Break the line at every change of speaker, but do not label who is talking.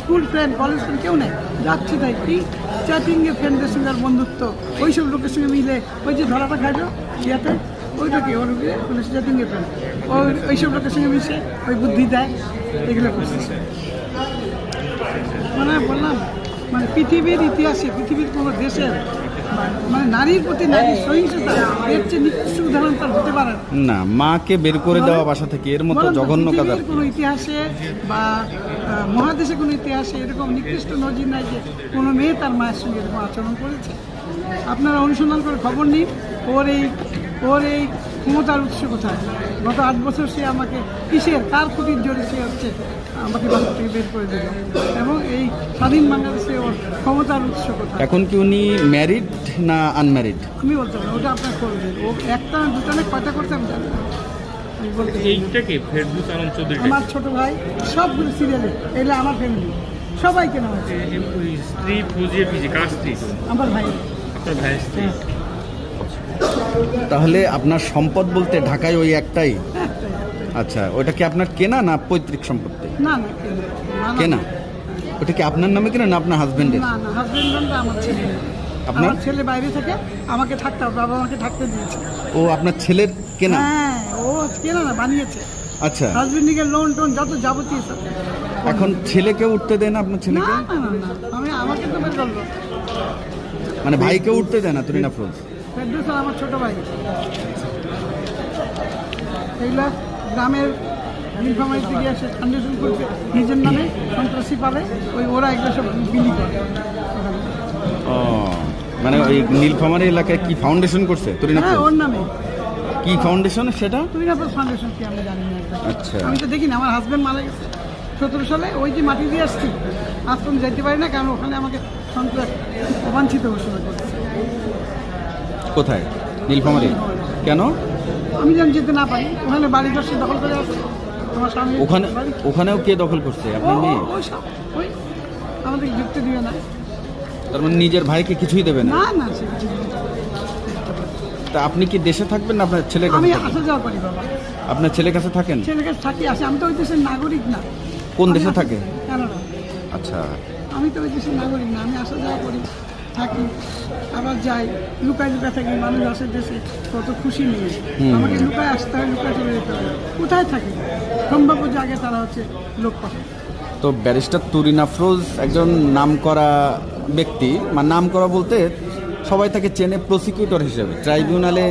School friend college friend কেউ নেই। যাচ্ছে তাই কি চ্যাটিংয়ে ফ্রেন্ডদের সঙ্গে আর বন্ধুত্ব। ওই সব লোকের সঙ্গে মিলে, ওই যে ধরাটা খাইলো ইয়াতে ওইটা কি, ওর মানে চ্যাটিংয়ে ফ্রেন্ড ওই, ওইসব লোকের সঙ্গে মিশে, ওই বুদ্ধি দেয়, এগুলো করতেছে মানে বললাম মানে পৃথিবীর ইতিহাসে, পৃথিবীর কোনো দেশের মানে নারীর প্রতি নারীর সহিংসতা এর চেয়ে নিকৃষ্ট উদাহরণ তার হতে পারে না।
মাকে বের করে দেওয়া বাসা থেকে এর মতো জঘন্য কাজ আর
কোনো ইতিহাসে বা মহাদেশে কোনো ইতিহাসে এরকম নিকৃষ্ট নজির নাই যে কোনো মেয়ে তার মায়ের সঙ্গে এরকম আচরণ করেছে। আপনারা অনুসন্ধান করে খবর নিন ওর এই ওর এই ক্ষমতার উৎস কোথায়? গত আট বছর সে আমাকে কিসের কার ক্ষতির জোরে সে হচ্ছে আমাকে বাংলা থেকে বের করে দিল। এবং এই স্বাধীন বাংলাদেশে ওর ক্ষমতার উৎস কোথায়?
এখন কি উনি ম্যারিড না আনম্যারিড
আমি বলতে পারি ওটা আপনার করবেন। ও একটা দুটা না কয়টা করতে আমি জানি
ফেরদুস আলম চৌধুরী?
আমার ছোট ভাই সবগুলো সিরিয়ালে এগুলো আমার ফ্যামিলি সবাইকে নেওয়া হয়েছে
স্ত্রী ফুজিয়ে পিছিয়ে কার স্ত্রী?
আমার ভাই।
আপনার ভাইয়ের স্ত্রী।
তাহলে আপনার সম্পদ বলতে ঢাকায় ওই একটাই? আচ্ছা ওটা কি আপনার কেনা না পৈতৃক সম্পত্তি?
না কেনা।
ওটা কি আপনার নামে কেনা না আপনার হাজবেন্ডের
না না হাজবেন্ড আমার ছেলে।
আপনার?
ছেলে বাইরে থেকে আমাকে থাকতে হবে বাবা আমাকে থাকতে দিয়েছে।
ও আপনার ছেলের কেনা?
হ্যাঁ ও কেনা না বানিয়েছে।
আচ্ছা।
হাজবেন্ডিকে লোন টোন যত যাবতীয় সব।
এখন ছেলেকে উঠতে দেন আপনার ছেলেকে?
না না না আমি আমাকে তো বের
মানে ভাইকে উঠতে দেন না তুরিন আফরোজ
ফেরদৌস আমার ছোট ভাই। এইগুলা গ্রামের নীলফামারিতে গিয়ে সে ফাউন্ডেশন করছে নিজের নামে সন্ত্রাসী পালে ওই ওরা এগুলো সব বিলি করে।
ও মানে ওই নীলফামারী এলাকায় কি ফাউন্ডেশন করছে?
হ্যাঁ ওর নামে।
কি ফাউন্ডেশন সেটা?
তুই না ফাউন্ডেশন কি? আমি জানি না
আচ্ছা।
আমি তো দেখিনি আমার হাজবেন্ড মারা গেছে। সতেরো সালে ওই যে মাটি দিয়ে আসছি আজ তো আমি যাইতে পারি না কারণ ওখানে আমাকে সন্ত্রাস অবাঞ্ছিত ঘোষণা করেছে।
কোথায়? নীলফামারী। কেন?
আমি যেন যেতে না পারি। ওখানে বাড়ি সে দখল করে আছে। তোমার স্বামী
ওখানে ওখানেও কে দখল করছে? আপনার মেয়ে?
আমাদের যুক্তি দিবে না।
তার মানে নিজের ভাইকে কিছুই দেবে না?
না না সে কিছু
তা আপনি কি দেশে থাকবেন না আপনার ছেলের কাছে
আমি আসা যাওয়া করি বাবা।
আপনার ছেলের কাছে থাকেন?
ছেলের কাছে থাকি আসি। আমি তো ওই দেশের নাগরিক না।
কোন দেশে থাকে? আচ্ছা।
আমি তো ওই দেশের নাগরিক না আমি আসা যাওয়া করি। থাকি আবার যাই। লুকায় লুকায় থাকি মানুষ আসে দেশে কত খুশি নিয়ে। আমাকে লুকায় আসতে হয় লুকায় চলে যেতে হয়। কোথায় থাকি? সম্ভাব্য জায়গায় তারা হচ্ছে লোক পাঠায়।
তো ব্যারিস্টার তুরিন আফরোজ একজন নাম করা ব্যক্তি। মানে নাম করা বলতে সবাই তাকে চেনে প্রসিকিউটর হিসেবে ট্রাইব্যুনালে